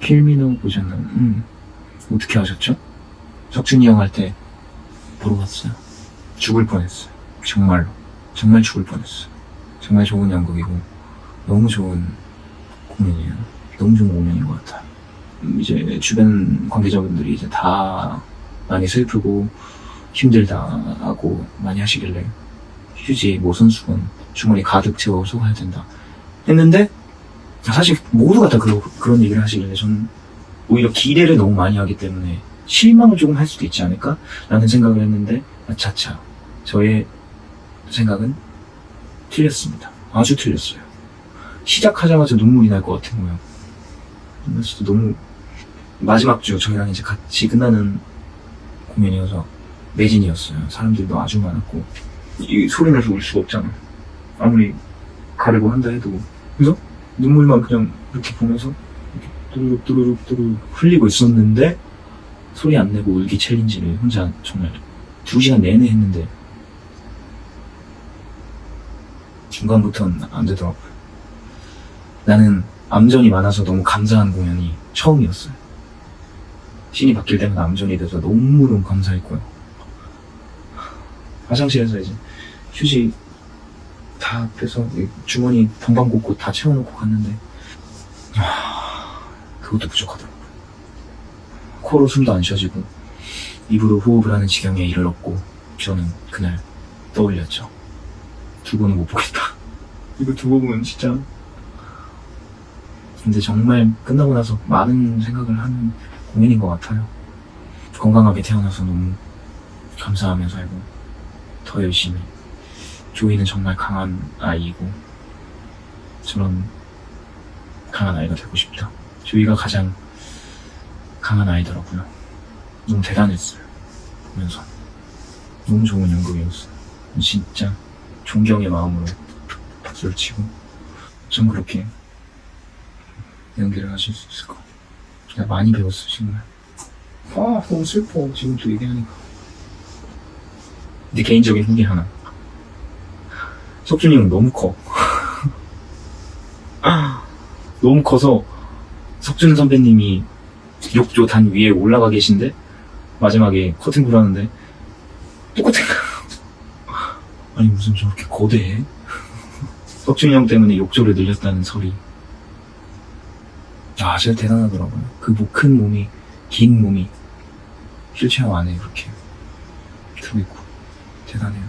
킬미노, 킬미노 보셨나요? 음. 어떻게 아셨죠? 석준이 형 할 때 보러 갔어요. 죽을 뻔했어요. 정말로. 정말 죽을 뻔했어요. 정말 좋은 연극이고, 너무 좋은 공연이에요. 너무 좋은 공연인 것 같아요. 음, 이제 주변 관계자분들이 이제 다 많이 슬프고 힘들다고 많이 하시길래 휴지 모 선수건 주머니 가득 채워서 가야 된다 했는데 사실 모두가 다 그러, 그런 얘기를 하시길래 저는 오히려 기대를 너무 많이 하기 때문에 실망을 조금 할 수도 있지 않을까? 라는 생각을 했는데 아차차 저의 생각은 틀렸습니다. 아주 틀렸어요. 시작하자마자 눈물이 날 것 같은 거예요. 진짜 너무 마지막 주 저희랑 이제 같이 끝나는 공연이어서 매진이었어요. 사람들도 아주 많았고 이 소리 내서 울 수가 없잖아. 아무리 가려고 한다 해도 그래서 눈물만 그냥 이렇게 보면서 이렇게 뚜루룩 뚜루룩 뚜루룩 흘리고 있었는데 소리 안 내고 울기 챌린지를 혼자 정말 두 시간 내내 했는데 중간부터는 안 되더라고요. 나는 암전이 많아서 너무 감사한 공연이 처음이었어요. 신이 바뀔 때마다 암전이 돼서 너무너무 감사했고요. 화장실에서 이제 휴지 다이 주머니 방방곡곡 다 채워놓고 갔는데 아, 그것도 부족하더라고요. 코로 숨도 안 쉬어지고 입으로 호흡을 하는 지경에 이르렀고 저는 그날 떠올렸죠. 두고는 못 보겠다. 이거 두고 보면 진짜 근데 정말 끝나고 나서 많은 생각을 하는 공연인 것 같아요. 건강하게 태어나서 너무 감사하며 살고 더 열심히. 조이는 정말 강한 아이이고 저런 강한 아이가 되고 싶다. 조이가 가장 강한 아이더라고요. 너무 대단했어요. 보면서 너무 좋은 연극이었어요. 진짜 존경의 마음으로 박수를 치고 전 그렇게 연기를 하실 수 있을까? 제가 많이 배웠어 정말. 아 너무 슬퍼 지금 또 얘기하니까. 내 개인적인 후기 하나. 석준이 형 너무 커. 너무 커서 석준 선배님이 욕조 단 위에 올라가 계신데 마지막에 커튼콜 하는데 똑같은 거. 아니 무슨 저렇게 거대해? 석준이 형 때문에 욕조를 늘렸다는 소리. 아, 진짜 대단하더라고요. 그 큰 몸이, 긴 몸이 휠체어 안에 이렇게 들어있고, 대단해요.